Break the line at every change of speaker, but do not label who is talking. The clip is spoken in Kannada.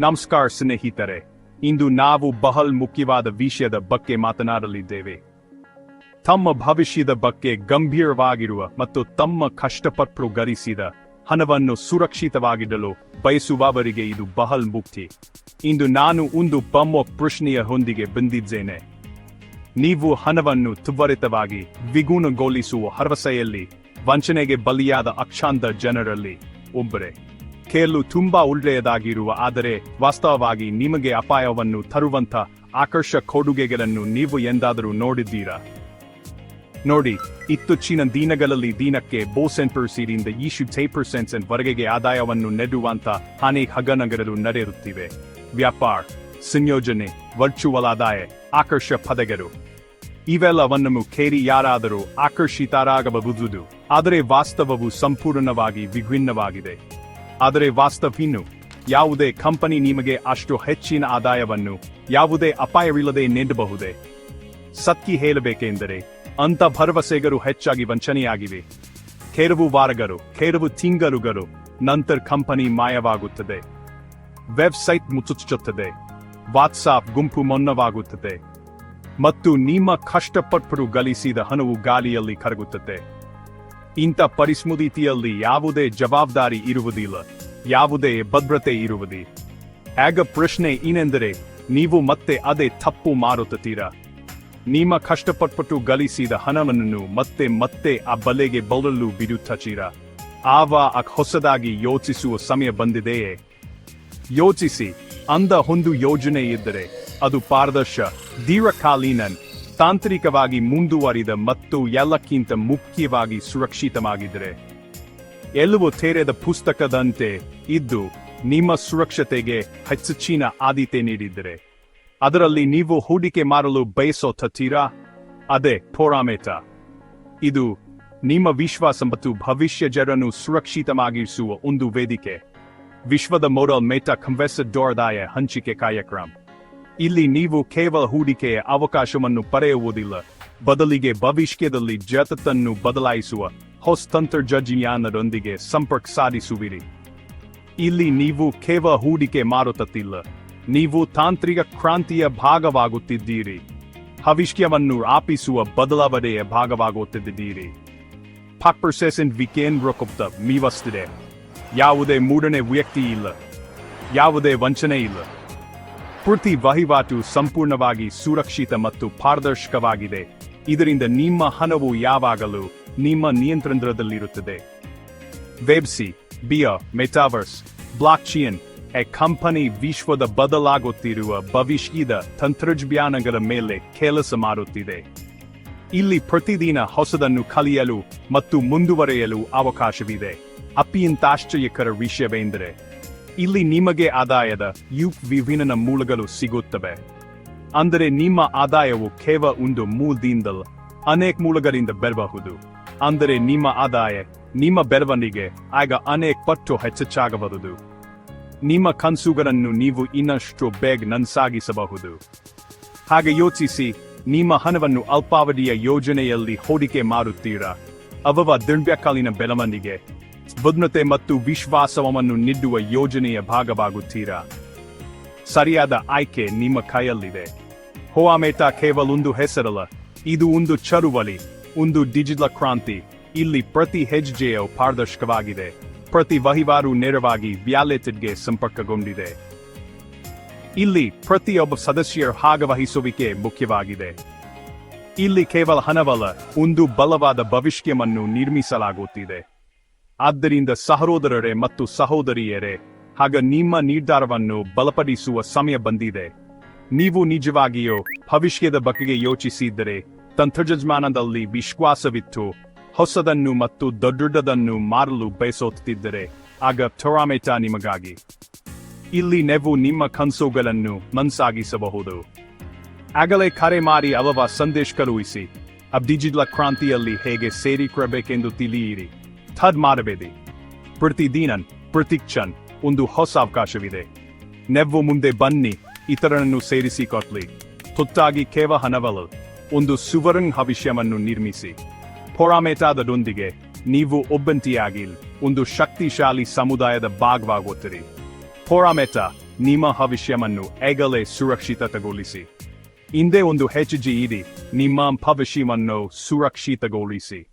ನಮಸ್ಕಾರ ಸ್ನೇಹಿತರೆ. ಇಂದು ನಾವು ಬಹಳ ಮುಖ್ಯವಾದ ವಿಷಯದ ಬಗ್ಗೆ ಮಾತನಾಡಲಿದ್ದೇವೆ. ತಮ್ಮ ಭವಿಷ್ಯದ ಬಗ್ಗೆ ಗಂಭೀರವಾಗಿರುವ ಮತ್ತು ತಮ್ಮ ಕಷ್ಟಪಟ್ಟು ಗರಿಸಿದ ಹಣವನ್ನು ಸುರಕ್ಷಿತವಾಗಿಡಲು ಬಯಸುವವರಿಗೆ ಇದು ಬಹಳ ಮುಕ್ತಿ ಇಂದು ನಾನು ಒಂದು ಬಮ್ಮ ಪ್ರಶ್ನೆಯ ಹೊಂದಿಗೆ ಬಂದಿದ್ದೇನೆ. ನೀವು ಹಣವನ್ನು ತ್ವರಿತವಾಗಿ ದ್ವಿಗುಣಗೊಳಿಸುವ ಭರವಸೆಯಲ್ಲಿ ವಂಚನೆಗೆ ಬಲಿಯಾದ ಅಕ್ಷಾಂತ ಜನರಲ್ಲಿ ಒಬ್ಬರೇ. ಕೇಳಲು ತುಂಬಾ ಒಳ್ಳೆಯದಾಗಿರುವ, ಆದರೆ ವಾಸ್ತವವಾಗಿ ನಿಮಗೆ ಅಪಾಯವನ್ನು ತರುವಂತ ಆಕರ್ಷಕ ಕೊಡುಗೆಗಳನ್ನು ನೀವು ಎಂದಾದರೂ ನೋಡಿದ್ದೀರಾ? ನೋಡಿ, ಇತ್ತೀಚಿನ ದಿನಗಳಲ್ಲಿ ದಿನಕ್ಕೆ ಬೋಸೆನ್ ಪರ್ಸೆಂಟ್ ಈಶು ಪರ್ಸೆಂಟ್ ವರೆಗೆ ಆದಾಯವನ್ನು ನೆಡುವಂತ ಅನೇಕ ಹಗನಗರಲು ನಡೆಯುತ್ತಿವೆ. ವ್ಯಾಪಾರ, ಸಂಯೋಜನೆ, ವರ್ಚುವಲ್ ಆದಾಯ ಆಕರ್ಷ ಪದಗಳು ಇವೆಲ್ಲವನ್ನು ಕೇರಿ ಯಾರಾದರೂ ಆಕರ್ಷಿತರಾಗಬಹುದು. ಆದರೆ ವಾಸ್ತವವು ಸಂಪೂರ್ಣವಾಗಿ ವಿಭಿನ್ನವಾಗಿದೆ. ಆದರೆ ವಾಸ್ತವಿನ್ನು ಯಾವುದೇ ಕಂಪನಿ ನಿಮಗೆ ಅಷ್ಟು ಹೆಚ್ಚಿನ ಆದಾಯವನ್ನು ಯಾವುದೇ ಅಪಾಯವಿಲ್ಲದೆ ನೀಡಬಹುದೇ? ಸತ್ಯ ಹೇಳಬೇಕೆಂದರೆ ಅಂತ ಭರವಸೆಗಳು ಹೆಚ್ಚಾಗಿ ವಂಚನೆಯಾಗಿವೆ. ಕೆಲವು ವಾರಗರು ಕೆಲವು ತಿಂಗಳುಗಳು ನಂತರ ಕಂಪನಿ ಮಾಯವಾಗುತ್ತದೆ. ವೆಬ್ಸೈಟ್ ಮುಚ್ಚುಚ್ಚುತ್ತದೆ ವಾಟ್ಸಾಪ್ ಗುಂಪು ಮೊನ್ನವಾಗುತ್ತದೆ ಮತ್ತು ನಿಮ್ಮ ಕಷ್ಟಪಟ್ಟು ಗಳಿಸಿದ ಹಣವು ಗಾಳಿಯಲ್ಲಿ ಕರಗುತ್ತದೆ. ಇಂಥ ಪರಿಸ್ಮೃತಿಯಲ್ಲಿ ಯಾವುದೇ ಜವಾಬ್ದಾರಿ ಇರುವುದಿಲ್ಲ, ಯಾವುದೇ ಭದ್ರತೆ ಇರುವುದಿ. ಆಗ ಪ್ರಶ್ನೆ ಏನೆಂದರೆ, ನೀವು ಮತ್ತೆ ಅದೇ ತಪ್ಪು ಮಾರುತ್ತೀರಾ? ನಿಮ್ಮ ಕಷ್ಟಪಟ್ಟು ಗಳಿಸಿದ ಹಣವನ್ನು ಮತ್ತೆ ಮತ್ತೆ ಆ ಬಲೆಗೆ ಬಲಲು ಬಿಡುತ್ತೀರಾ? ಆವ ಆ ಹೊಸದಾಗಿ ಯೋಚಿಸುವ ಸಮಯ ಬಂದಿದೆಯೇ? ಯೋಚಿಸಿ, ಅಂದ ಒಂದು ಯೋಜನೆ ಇದ್ದರೆ, ಅದು ಪಾರದರ್ಶ ದೀರ್ಘಕಾಲೀನ ತಾಂತ್ರಿಕವಾಗಿ ಮುಂದುವರಿದ ಮತ್ತು ಎಲ್ಲಕ್ಕಿಂತ ಮುಖ್ಯವಾಗಿ ಸುರಕ್ಷಿತವಾಗಿದ್ದರೆ ಎಲ್ಲವೂ ತೆರೆದ ಪುಸ್ತಕದಂತೆ ಇದ್ದು, ನಿಮ್ಮ ಸುರಕ್ಷತೆಗೆ ಹೆಚ್ಚಿನ ಆದ್ಯತೆ ನೀಡಿದ್ದರೆ, ಅದರಲ್ಲಿ ನೀವು ಹೂಡಿಕೆ ಮಾಡಲು ಬಯಸೋತೀರಾ ಅದೇ, ಪೋರಾಮೇತ. ಇದು ನಿಮ್ಮ ವಿಶ್ವಾಸ ಮತ್ತು ಭವಿಷ್ಯ ಜನರನ್ನು ಸುರಕ್ಷಿತವಾಗಿರಿಸುವ ಒಂದು ವೇದಿಕೆ. ವಿಶ್ವದ ಮೊರಲ್ ಮೇಟಾ ಕಂವೆಸಡೋರ್ದಾಯ ಹಂಚಿಕೆ ಕಾರ್ಯಕ್ರಮ. ಇಲ್ಲಿ ನೀವು ಕೇವಲ ಹೂಡಿಕೆಯ ಅವಕಾಶವನ್ನು ಪಡೆಯುವುದಿಲ್ಲ. ಬದಲಿಗೆ ಭವಿಷ್ಯದಲ್ಲಿ ಜಗತ್ತನ್ನು ಬದಲಾಯಿಸುವ ಹೊಸ ತಂತ್ರಜ್ಞಾನದೊಂದಿಗೆ ಸಂಪರ್ಕ ಸಾಧಿಸುವಿರಿ. ಇಲ್ಲಿ ನೀವು ಕೇವಲ ಹೂಡಿಕೆ ಮಾರುತ್ತಿಲ್ಲ ನೀವು ತಾಂತ್ರಿಕ ಕ್ರಾಂತಿಯ ಭಾಗವಾಗುತ್ತಿದ್ದೀರಿ. ಭವಿಷ್ಯವನ್ನು ಆಪಿಸುವ ಬದಲಾವಣೆಯ ಭಾಗವಾಗುತ್ತಿದ್ದೀರಿ. ಪಾಕ್ಪರ್ಸೆಸೆನ್ ವಿಕೇಂದ್ರಕೊಪ್ತ ಮೀವಸ್ತಿದೆ ಯಾವುದೇ ಮೂಡನೆ ವ್ಯಕ್ತಿ ಇಲ್ಲ ಯಾವುದೇ ವಂಚನೆ ಇಲ್ಲ ಪ್ರತಿ ವಹಿವಾಟು ಸಂಪೂರ್ಣವಾಗಿ ಸುರಕ್ಷಿತ ಮತ್ತು ಪಾರದರ್ಶಕವಾಗಿದೆ. ಇದರಿಂದ ನಿಮ್ಮ ಹಣವು ಯಾವಾಗಲೂ ನಿಮ್ಮ ನಿಯಂತ್ರಣದಲ್ಲಿರುತ್ತದೆ. ವೆಬ್ಸಿ ಬಿಯ ಮೆಟಾವರ್ಸ್ ಬ್ಲಾಕ್ಚಿಯನ್ ಎ ಕಂಪನಿ ವಿಶ್ವದ ಬದಲಾಗುತ್ತಿರುವ ಭವಿಷ್ಯದ ತಂತ್ರಜ್ಞಾನಗಳ ಮೇಲೆ ಕೆಲಸ ಮಾಡುತ್ತಿದೆ. ಇಲ್ಲಿ ಪ್ರತಿದಿನ ಹೊಸದನ್ನು ಕಲಿಯಲು ಮತ್ತು ಮುಂದುವರೆಯಲು ಅವಕಾಶವಿದೆ. ಅತ್ಯಂತ ಆಶ್ಚರ್ಯಕರ ವಿಷಯವೆಂದರೆ ಇಲ್ಲಿ ನಿಮಗೆ ಆದಾಯದ ಯುಕ್ ವಿಭಿನ್ನ ಮೂಲಗಳು ಸಿಗುತ್ತವೆ. ಅಂದರೆ ನಿಮ್ಮ ಆದಾಯವು ಕೇವಲ ಒಂದು ಮೂಲದಿಂದಲ್ಲ, ಅನೇಕ ಮೂಲಗಳಿಂದ ಬರಬಹುದು. ಅಂದರೆ ನಿಮ್ಮ ಆದಾಯ ನಿಮ್ಮ ಬೆಳವಣಿಗೆ ಆಗ ಅನೇಕ ಪಟ್ಟು ಹೆಚ್ಚಾಗಬಹುದು. ನಿಮ್ಮ ಕನಸುಗಳನ್ನು ನೀವು ಇನ್ನಷ್ಟು ಬೇಗ ನನ್ಸಾಗಿಸಬಹುದು. ಹಾಗೆ ಯೋಚಿಸಿ, ನಿಮ್ಮ ಹಣವನ್ನು ಅಲ್ಪಾವಧಿಯ ಯೋಜನೆಯಲ್ಲಿ ಹೂಡಿಕೆ ಮಾಡುತ್ತೀರಾ? ಅವವ ದೀರ್ಘಕಾಲೀನ ಬೆಳವಣಿಗೆ ಬದ್ಧತೆ ಮತ್ತು ವಿಶ್ವಾಸವನ್ನು ನೀಡುವ ಯೋಜನೆಯ ಭಾಗವಾಗುತ್ತೀರಾ? ಸರಿಯಾದ ಆಯ್ಕೆ ನಿಮ್ಮ ಕೈಯಲ್ಲಿದೆ. ಹೋವಾಮೇತ ಕೇವಲ ಒಂದು ಹೆಸರಲ್ಲ, ಇದು ಒಂದು ಚರುವಲಿ ಒಂದು ಡಿಜಿಟಲ್ ಕ್ರಾಂತಿ. ಇಲ್ಲಿ ಪ್ರತಿ ಹೆಜ್ಜೆಯು ಪಾರದರ್ಶಕವಾಗಿದೆ. ಪ್ರತಿ ವಹಿವಾರು ನೇರವಾಗಿ ವ್ಯಾಲೆಟೆಡ್ಗೆ ಸಂಪರ್ಕಗೊಂಡಿದೆ. ಇಲ್ಲಿ ಪ್ರತಿಯೊಬ್ಬ ಸದಸ್ಯರ ಭಾಗವಹಿಸುವಿಕೆ ಮುಖ್ಯವಾಗಿದೆ. ಇಲ್ಲಿ ಕೇವಲ ಹಣವಲ್ಲ, ಒಂದು ಬಲವಾದ ಭವಿಷ್ಯವನ್ನು ನಿರ್ಮಿಸಲಾಗುತ್ತಿದೆ. ಆದ್ದರಿಂದ ಸಹೋದರರೇ ಮತ್ತು ಸಹೋದರಿಯರೇ ಹಾಗ ನಿಮ್ಮ ನಿರ್ಧಾರವನ್ನು ಬಲಪಡಿಸುವ ಸಮಯ ಬಂದಿದೆ. ನೀವು ನಿಜವಾಗಿಯೋ ಭವಿಷ್ಯದ ಬಗೆಗೆ ಯೋಚಿಸಿದ್ದರೆ, ತಂತ್ರಜ್ಞಾನದಲ್ಲಿ ವಿಶ್ವಾಸವಿತ್ತು, ಹೊಸದನ್ನು ಮತ್ತು ದೊಡ್ಡದನ್ನು ಮಾಡಲು ಬಯಸುತ್ತಿದ್ದರೆ, ಆಗ ಥೊರಾಮೆಟ ನಿಮಗಾಗಿ. ಇಲ್ಲಿ ನೆವು ನಿಮ್ಮ ಕನಸುಗಳನ್ನು ಮನಸ್ಸಾಗಿಸಬಹುದು. ಆಗಲೇ ಕರೆ ಮಾರಿ ಅಲವ ಸಂದೇಶ ಕಳುಹಿಸಿ ಅಬ್ ಡಿಜಿಟಲ್ ಕ್ರಾಂತಿಯಲ್ಲಿ ಹೇಗೆ ಸೇರಿಕೊಳ್ಳಬೇಕೆಂದು ತಿಳಿಯಿರಿ. ಥದ್ ಮಾಡಬೇಡಿ. ಪ್ರತಿದೀನನ್ ಪ್ರತಿ ಕ್ಷಣ್ ಒಂದು ಹೊಸ ಅವಕಾಶವಿದೆ. ನೆವ್ವು ಮುಂದೆ ಬನ್ನಿ ಇತರನ್ನು ಸೇರಿಸಿ ಕೊಟ್ಲಿ. ತುತ್ತಾಗಿ ಕೇವ ಹನವಲ್, ಒಂದು ಸುವರ್ಣ ಭವಿಷ್ಯವನ್ನು ನಿರ್ಮಿಸಿ. ಪೊರಾಮೇಟಾದದೊಂದಿಗೆ ನೀವು ಒಬ್ಬಂಟಿಯಾಗಿ ಒಂದು ಶಕ್ತಿಶಾಲಿ ಸಮುದಾಯದ ಭಾಗವಾಗುತ್ತೀರಿ. ಪೊರಾಮೆಟ, ನಿಮ್ಮ ಭವಿಷ್ಯವನ್ನು ಎಗಲೇ ಸುರಕ್ಷಿತಗೊಳಿಸಿ. ಹಿಂದೆ ಒಂದು ಹೆಜ್ಜೆ ಇಡಿ, ನಿಮ್ಮ ಭವಿಷ್ಯವನ್ನು ಸುರಕ್ಷಿತಗೊಳಿಸಿ.